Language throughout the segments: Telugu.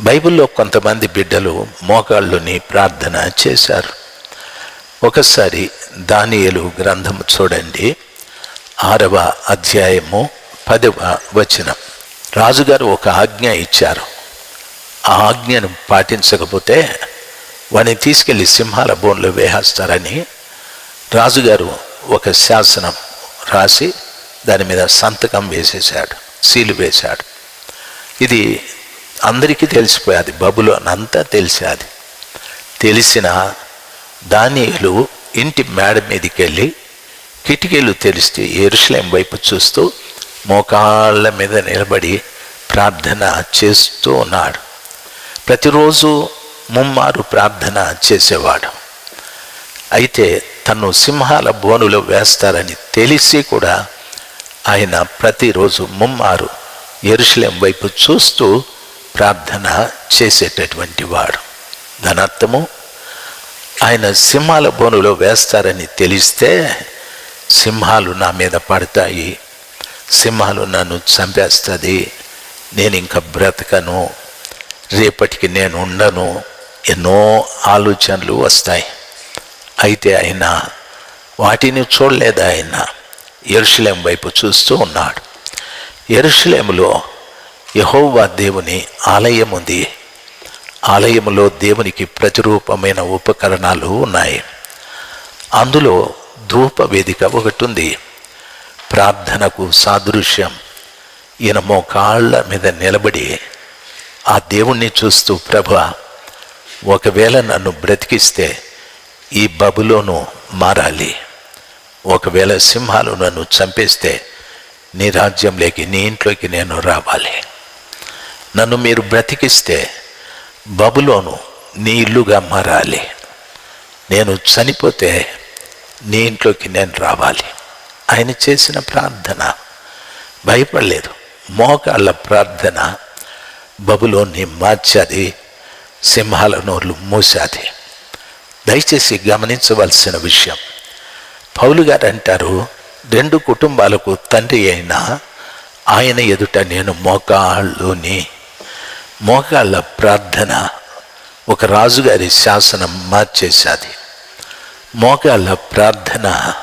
బైబిల్లో కొంతమంది బిడ్డలు మోకాళ్ళుని ప్రార్థన చేశారు. ఒకసారి దానియలు గ్రంథము చూడండి. ఆరవ అధ్యాయము పదవ వచనం. రాజుగారు ఒక ఆజ్ఞ ఇచ్చారు. ఆ ఆజ్ఞను పాటించకపోతే వాడిని తీసుకెళ్ళి సింహాల బోన్లో వేసేస్తారని రాజుగారు ఒక శాసనం రాసి దాని మీద సంతకం వేసేశాడు సీలు వేశాడు. ఇది అందరికీ తెలిసిపోయాది బబులు అంతా తెలిసేది. తెలిసిన దానియులు ఇంటి మేడ మీదకి వెళ్ళి కిటికీలు తెరిస్తే ఎరుసలేం వైపు చూస్తూ మోకాళ్ళ మీద నిలబడి ప్రార్థన చేస్తూ ఉన్నాడు. ప్రతిరోజు ముమ్మారు ప్రార్థన చేసేవాడు. అయితే తను సింహాల బోనులో వేస్తారని తెలిసి కూడా ఆయన ప్రతిరోజు ముమ్మారు ఎరుసలేం వైపు చూస్తూ ప్రార్థన చేసేటటువంటి వాడు దాని అర్థము ఆయన సింహాల బోనులో వేస్తారని తెలిస్తే సింహాలు నా మీద పడతాయి. సింహాలు నన్ను చంపేస్తుంది. నేను ఇంకా బ్రతకను. రేపటికి నేను ఉండను. ఎన్నో ఆలోచనలు వస్తాయి. అయితే ఆయన వాటిని చూడలేదు ఆయన. ఎరుషలేం వైపు చూస్తూ ఉన్నాడు. ఎరుషలేములో యహోవా దేవుని ఆలయం ఉంది ఆలయములో దేవునికి ప్రతిరూపమైన ఉపకరణాలు ఉన్నాయి. అందులో ధూప వేదిక ఒకటి ఉంది ప్రార్థనకు సాదృశ్యం. ఈయన మోకాళ్ళ మీద నిలబడి ఆ దేవుణ్ణి చూస్తూ ప్రభ ఒకవేళ నన్ను బ్రతికిస్తే ఈ బబులోను మారాలి. ఒకవేళ సింహాలు నన్ను చంపేస్తే నీ రాజ్యంలోకి నీ ఇంట్లోకి నేను రావాలి. నన్ను మీరు బ్రతికిస్తే బబులోను నీ ఇల్లుగా మారాలి. నేను చనిపోతే నీ ఇంట్లోకి నేను రావాలి. ఆయన చేసిన ప్రార్థన భయపడలేదు. మోకాళ్ళ ప్రార్థన బబులోని మార్చాది. సింహాల నోర్లు మూసాది దయచేసి గమనించవలసిన విషయం. పౌలు గారు అంటారు రెండు కుటుంబాలకు తండ్రి అయినా ఆయన ఎదుట నేను మోకాళ్ళుని మోకాళ్ళ ప్రార్థన. ఒక రాజుగారి శాసనం మార్చేశాది. మోకాళ్ళ ప్రార్థన.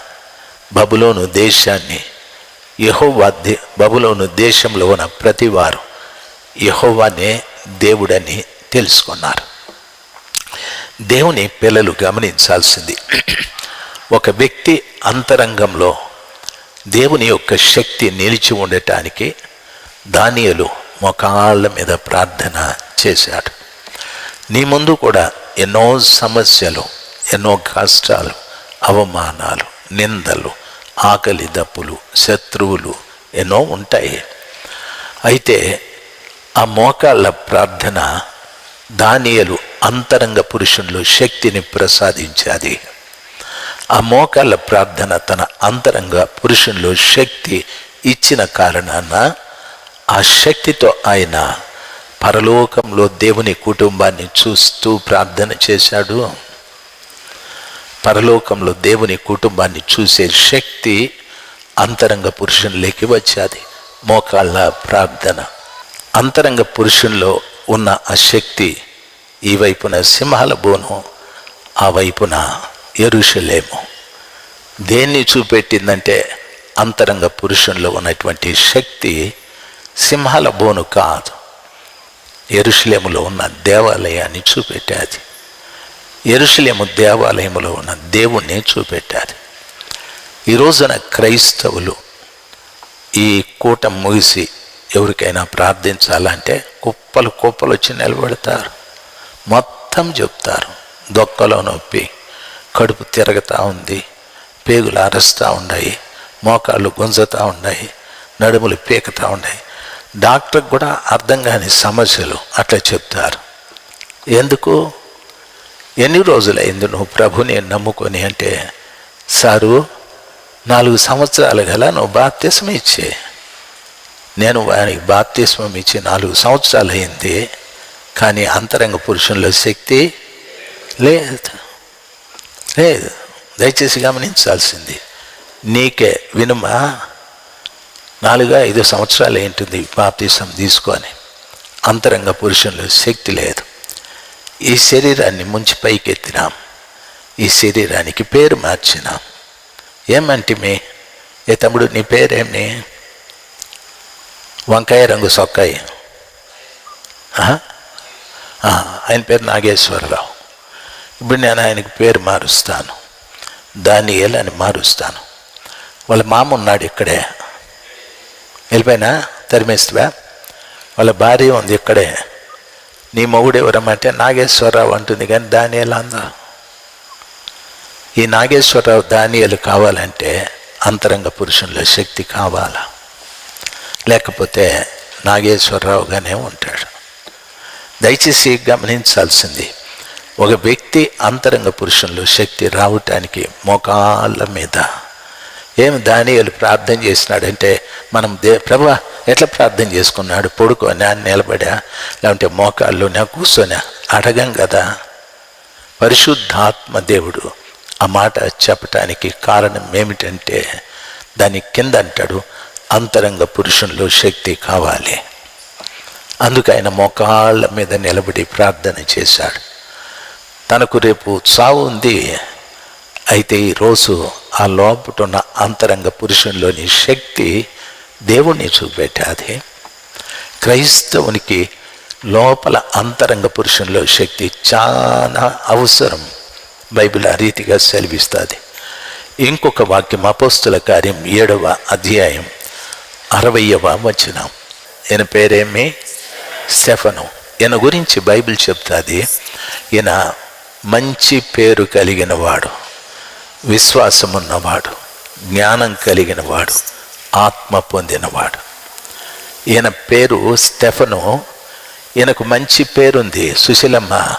బబులోను దేశాన్ని యహోవా దే బబులోను దేశంలో ఉన్న ప్రతివారు యహోవానే దేవుడని తెలుసుకున్నారు. దేవుని పిల్లలు గమనించాల్సింది. ఒక వ్యక్తి అంతరంగంలో దేవుని యొక్క శక్తి నిలిచి ఉండటానికి దానియలు మొకాళ్ళ మీద ప్రార్థన చేశాడు. నీ ముందు కూడా ఎన్నో సమస్యలు ఎన్నో కష్టాలు అవమానాలు నిందలు ఆకలి దప్పులు శత్రువులు ఎన్నో ఉంటాయి. అయితే ఆ మోకాళ్ళ ప్రార్థన దానియలు అంతరంగ పురుషుల్లో శక్తిని ప్రసాదించాది. ఆ మోకాళ్ళ ప్రార్థన తన అంతరంగ పురుషుల్లో శక్తి ఇచ్చిన కారణాన ఆ శక్తితో ఆయన పరలోకంలో దేవుని కుటుంబాన్ని చూస్తూ ప్రార్థన చేశాడు. పరలోకంలో దేవుని కుటుంబాన్ని చూసే శక్తి అంతరంగ పురుషునిలోకి వచ్చేది. మోకాళ్ళ ప్రార్థన. అంతరంగ పురుషుల్లో ఉన్న ఆ శక్తి ఈ వైపున సింహాల బోను ఆ వైపున ఎరుషలేము దేన్ని చూపెట్టిందంటే అంతరంగ పురుషుల్లో ఉన్నటువంటి శక్తి సింహాల బోను కాదు. ఎరుషలేములో ఉన్న దేవాలయాన్ని చూపెట్టాది. ఎరుషలేము దేవాలయములో ఉన్న దేవుణ్ణి చూపెట్టాది. ఈ రోజున క్రైస్తవులు ఈ కూటం ముగిసి ఎవరికైనా ప్రార్థించాలంటే కుప్పలు కుప్పలు వచ్చి నిలబెడతారు. మొత్తం చెప్తారు. దొక్కలో నొప్పి కడుపు తిరగతా ఉంది పేగులు అరస్తూ ఉన్నాయి మోకాళ్ళు గుంజుతూ ఉన్నాయి నడుములు పీకుతూ ఉన్నాయి. డాక్టర్కి కూడా అర్థం కాని సమస్యలు అట్లా చెప్తారు. ఎందుకు? ఎన్ని రోజులైంది నువ్వు ప్రభుని నమ్ముకొని అంటే సారు నాలుగు సంవత్సరాలు గల నువ్వు బాప్తిసం ఇచ్చే. నేను వారికి బాప్తిస్మం ఇచ్చి నాలుగు సంవత్సరాలు అయింది కానీ అంతరంగ పురుషుల్లో శక్తి లేదు. లేదు. దయచేసి గమనించాల్సింది. నీకే వినుమా? నాలుగు ఐదు సంవత్సరాలు ఏంటుంది బాప్తీసం తీసుకొని అంతరంగ పురుషుల్లో శక్తి లేదు. ఈ శరీరాన్ని ముంచి పైకెత్తినాం. ఈ శరీరానికి పేరు మార్చినాం. ఏమంటే మీ? ఏ తమ్ముడు నీ పేరేమి వంకాయ రంగు సొక్కాయి. ఆయన పేరు నాగేశ్వరరావు. ఇప్పుడు నేను ఆయనకి పేరు మారుస్తాను. దాన్ని అని మారుస్తాను. వాళ్ళ మామ ఉన్నాడు ఇక్కడే. వెళ్ళిపోయినా తరిమేస్తువా వాళ్ళ భార్య ఉంది ఇక్కడే. నీ మొగుడు ఎవరమ్మంటే నాగేశ్వరరావు అంటుంది కానీ దానియలు అందా ఈ నాగేశ్వరరావు దానియలు కావాలంటే అంతరంగ పురుషుల్లో శక్తి కావాలా? లేకపోతే నాగేశ్వరరావుగానే ఉంటాడు. దయచేసి గమనించాల్సింది ఒక వ్యక్తి అంతరంగ పురుషుల్లో శక్తి రావటానికి మోకాళ్ళ మీద ఏమి దానియలు ప్రార్థన చేసినాడంటే మనం దే ప్రభా ఎట్లా ప్రార్థన చేసుకున్నాడు? పడుకోనా నిలబడా? లేకుంటే మోకాల్లోనా కూర్చోనా అడగం కదా పరిశుద్ధాత్మ దేవుడు ఆ మాట చెప్పటానికి కారణం ఏమిటంటే దాని కింద అంటాడు అంతరంగ పురుషుల్లో శక్తి కావాలి. అందుకు ఆయన మోకాళ్ళ మీద నిలబడి ప్రార్థన చేశాడు. తనకు రేపు చావు ఉంది. అయితే ఈరోజు ఆ లోపటున్న అంతరంగ పురుషునిలోని శక్తి దేవుణ్ణి చూపెట్టాది. క్రైస్తవునికి లోపల అంతరంగ పురుషుల్లో శక్తి చాలా అవసరం బైబిల్ ఆ రీతిగా సెలవిస్తుంది. ఇంకొక వాక్యం అపోస్తుల కార్యం ఏడవ అధ్యాయం అరవయవ వచనం. ఈయన పేరేమి? స్టెఫను. ఈయన గురించి బైబిల్ చెప్తాది. ఈయన మంచి పేరు కలిగిన వాడు. విశ్వాసమున్నవాడు జ్ఞానం కలిగిన వాడు ఆత్మ పొందినవాడు. ఈయన పేరు స్టెఫను ఈయనకు మంచి పేరుంది సుశీలమ్మ.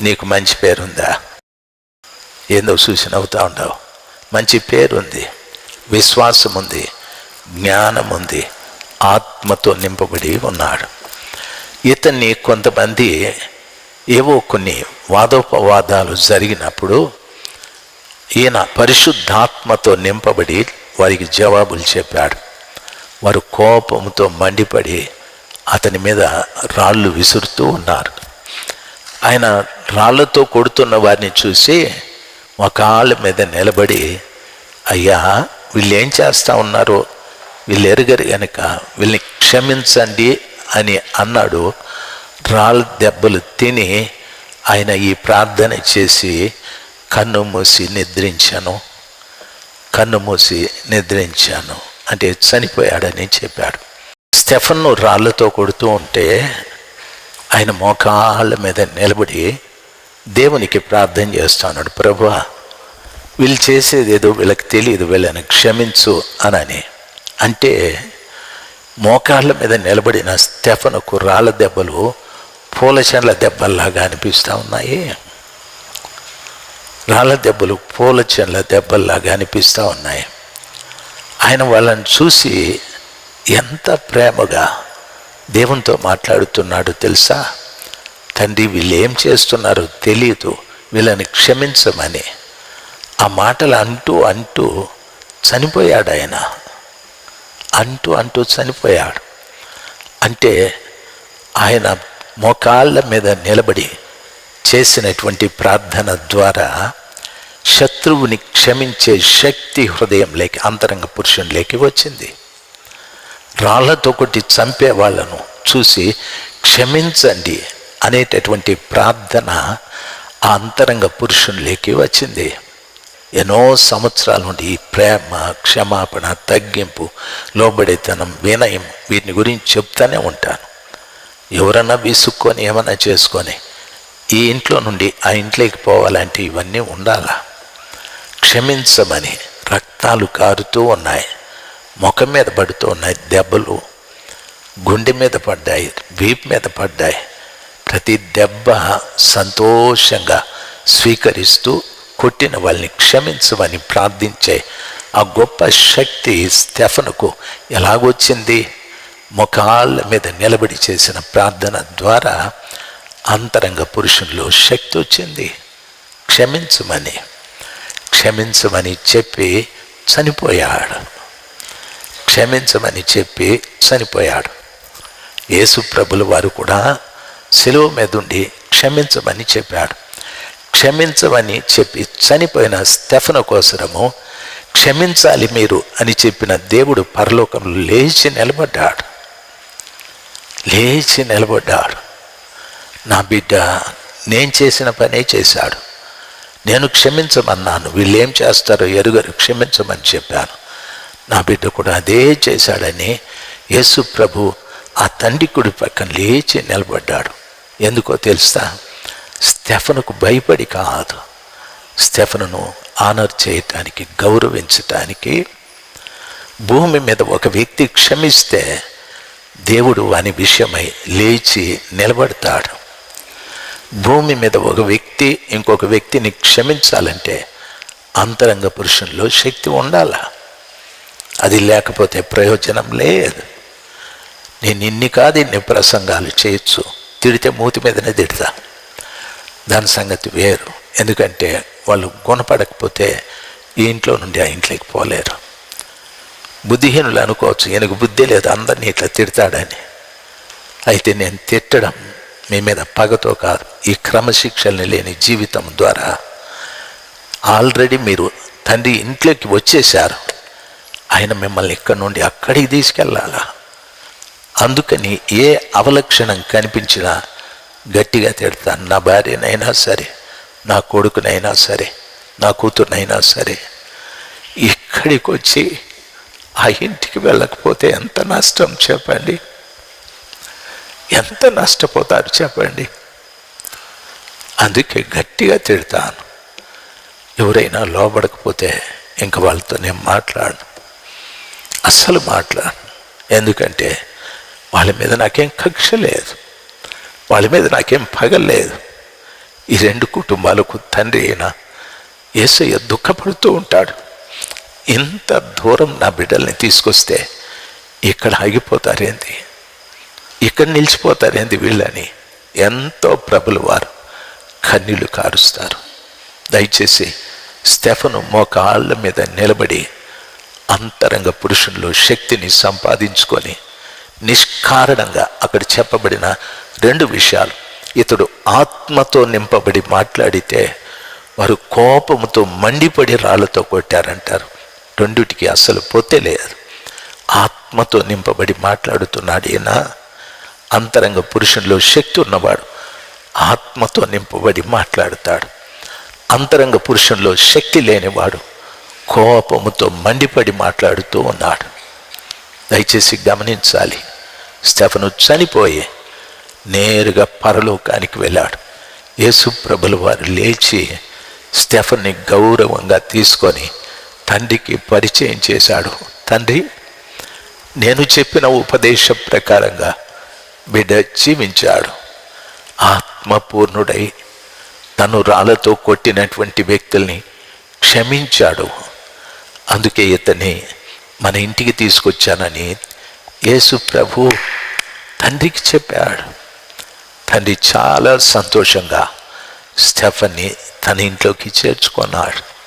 నీకు మంచి పేరుందా? ఏందో సూచన నవ్వుతా ఉండవు మంచి పేరుంది విశ్వాసం ఉంది జ్ఞానం ఉంది ఆత్మతో నింపబడి ఉన్నాడు. ఇతన్ని కొంతమంది ఏవో కొన్ని వాదోపవాదాలు జరిగినప్పుడు ఈయన పరిశుద్ధాత్మతో నింపబడి వారికి జవాబులు చెప్పాడు. వారు కోపంతో మండిపడి అతని మీద రాళ్ళు విసురుతూ ఉన్నారు. ఆయన రాళ్ళతో కొడుతున్న వారిని చూసి మా కాళ్ళ మీద నిలబడి అయ్యా వీళ్ళు ఏం చేస్తూ ఉన్నారో? వీళ్ళు ఎరగరు కనుక వీళ్ళని క్షమించండి అని అన్నాడు. రాళ్ళ దెబ్బలు తిని ఆయన ఈ ప్రార్థన చేసి కన్ను మూసి నిద్రించాను. కన్ను మూసి నిద్రించాను. అంటే చనిపోయాడని చెప్పాడు. స్టెఫన్ను రాళ్ళతో కొడుతూ ఉంటే ఆయన మోకాళ్ళ మీద నిలబడి దేవునికి ప్రార్థన చేస్తున్నాడు ప్రభా వీళ్ళు చేసేది ఏదో వీళ్ళకి తెలియదు వీళ్ళని క్షమించు అనని. అంటే మోకాళ్ళ మీద నిలబడిన స్టెఫన్కు రాళ్ళ దెబ్బలు పూల చెండ్ల దెబ్బల్లాగా అనిపిస్తూ ఉన్నాయి. రాళ్ళ దెబ్బలు పూల చెండ్ల దెబ్బల్లాగా అనిపిస్తూ ఉన్నాయి. ఆయన వాళ్ళని చూసి ఎంత ప్రేమగా దేవునితో మాట్లాడుతున్నాడు తెలుసా? తండ్రి వీళ్ళు ఏం చేస్తున్నారో తెలియదు వీళ్ళని క్షమించమని. ఆ మాటలు అంటూ అంటూ చనిపోయాడు ఆయన. అంటూ అంటూ చనిపోయాడు. అంటే ఆయన మోకాళ్ళ మీద నిలబడి చేసినటువంటి ప్రార్థన ద్వారా శత్రువుని క్షమించే శక్తి హృదయంలోకి అంతరంగ పురుషునిలోకి వచ్చింది. రాళ్ళతో కొట్టి చంపే వాళ్ళను చూసి క్షమించండి అనేటటువంటి ప్రార్థన ఆ అంతరంగ పురుషునిలోకి వచ్చింది. ఎన్నో సంవత్సరాల నుండి ఈ ప్రేమ క్షమాపణ తగ్గింపు లోబడితనం వినయం వీటిని గురించి చెప్తానే ఉంటాను. ఎవరన్నా విసుక్కొని ఏమన్నా చేసుకొని ఈ ఇంట్లో నుండి ఆ ఇంట్లోకి పోవాలంటే ఇవన్నీ ఉండాలా? క్షమించమని రక్తాలు కారుతూ ఉన్నాయి. ముఖం మీద పడుతూ ఉన్నాయి. దెబ్బలు గుండె మీద పడ్డాయి. వీపు మీద పడ్డాయి. ప్రతి దెబ్బ సంతోషంగా స్వీకరిస్తూ కొట్టిన వాళ్ళని క్షమించమని ప్రార్థించే ఆ గొప్ప శక్తి స్టెఫనుకు ఎలాగొచ్చింది? ముఖాళ్ళ మీద నిలబడి చేసిన ప్రార్థన ద్వారా అంతరంగ పురుషుల్లో శక్తి వచ్చింది. క్షమించమని క్షమించమని చెప్పి చనిపోయాడు. క్షమించమని చెప్పి చనిపోయాడు. యేసు ప్రభుల వారు కూడా సెలవు మీద ఉండి క్షమించమని చెప్పాడు. క్షమించమని చెప్పి చనిపోయిన స్టెఫన కోసరము క్షమించాలి మీరు అని చెప్పిన దేవుడు పరలోకంలో లేచి నిలబడ్డాడు. లేచి నిలబడ్డాడు. నా బిడ్డ నేను చేసిన పనే చేశాడు. నేను క్షమించమన్నాను. వీళ్ళు ఏం చేస్తారో ఎరుగరు క్షమించమని చెప్పాను. నా బిడ్డ కూడా అదే చేశాడని యేసు ప్రభు ఆ తండ్రి కుడి పక్కన లేచి నిలబడ్డాడు. ఎందుకో తెలుసా? స్టెఫనుకు భయపడి కాదు. స్టెఫనును ఆనర్ చేయటానికి గౌరవించటానికి భూమి మీద ఒక వ్యక్తి క్షమిస్తే దేవుడు అని విషయమై లేచి నిలబడతాడు. భూమి మీద ఒక వ్యక్తి ఇంకొక వ్యక్తిని క్షమించాలంటే అంతరంగ పురుషుల్లో శక్తి ఉండాల. అది లేకపోతే ప్రయోజనం లేదు. నేను ఇన్ని కాదు ఇన్ని ప్రసంగాలు చేయొచ్చు. తిడితే మూతి మీదనే తిడతా. దాని సంగతి వేరు. ఎందుకంటే వాళ్ళు గుణపడకపోతే ఈ ఇంట్లో నుండి ఆ ఇంట్లోకి పోలేరు. బుద్ధిహీనులు అనుకోవచ్చు ఈయనకు బుద్ధి లేదు అందరినీ ఇట్లా తిడతాడని. అయితే నేను తిట్టడం మీ మీద పగతో కాదు ఈ క్రమశిక్షల్ని లేని జీవితం ద్వారా ఆల్రెడీ మీరు తండ్రి ఇంట్లోకి వచ్చేశారు. ఆయన మిమ్మల్ని ఇక్కడి నుండి అక్కడికి తీసుకెళ్ళాలా? అందుకని ఏ అవలక్షణం కనిపించినా గట్టిగా తిడతాను నా భార్యనైనా సరే నా కొడుకునైనా సరే నా కూతురునైనా సరే ఇక్కడికి వచ్చి ఆ ఇంటికి వెళ్ళకపోతే ఎంత నష్టం చెప్పండి? ఎంత నష్టపోతారు చెప్పండి? అందుకే గట్టిగా తిడతాను. ఎవరైనా లోబడకపోతే ఇంక వాళ్ళతో నేను మాట్లాడను. అస్సలు మాట్లాడను. ఎందుకంటే వాళ్ళ మీద నాకేం కక్ష లేదు. వాళ్ళ మీద నాకేం పగలేదు ఈ రెండు కుటుంబాలకు తండ్రి అయినా ఏసయ్య దుఃఖపడుతూ ఉంటాడు. ఇంత దూరం నా బిడ్డల్ని తీసుకొస్తే ఇక్కడ ఆగిపోతారేంది ఇక్కడ నిలిచిపోతారేంది వీళ్ళని? ఎంతో ప్రభులు వారు. కన్నీళ్ళు కారుస్తారు. దయచేసి స్టెఫను మోకాళ్ళ మీద నిలబడి అంతరంగ పురుషుల్లో శక్తిని సంపాదించుకొని నిష్కారణంగా అక్కడ చెప్పబడిన రెండు విషయాలు ఇతడు ఆత్మతో నింపబడి మాట్లాడితే వారు కోపముతో మండిపడి రాళ్ళతో కొట్టారంటారు. రెండుటికి అసలు పొత్తే లేదు. ఆత్మతో నింపబడి మాట్లాడుతున్నాడు ఈయన అంతరంగ పురుషుల్లో శక్తి ఉన్నవాడు ఆత్మతో నింపబడి మాట్లాడుతాడు. అంతరంగ పురుషుల్లో శక్తి లేనివాడు కోపముతో మండిపడి మాట్లాడుతూ ఉన్నాడు. దయచేసి గమనించాలి. స్టెఫను చనిపోయి నేరుగా పరలోకానికి వెళ్ళాడు. యేసు ప్రభుల వారు లేచి స్టెఫన్ని గౌరవంగా తీసుకొని తండ్రికి పరిచయం చేశాడు. తండ్రి నేను చెప్పిన ఉపదేశ ప్రకారంగా బిడ్డ జీవించాడు ఆత్మపూర్ణుడై తను రాళ్ళతో కొట్టినటువంటి వ్యక్తుల్ని క్షమించాడు. అందుకే ఇతన్ని మన ఇంటికి తీసుకొచ్చానని యేసు ప్రభు తండ్రికి చెప్పాడు. తండ్రి చాలా సంతోషంగా స్టెఫన్ని తన ఇంట్లోకి చేర్చుకున్నాడు.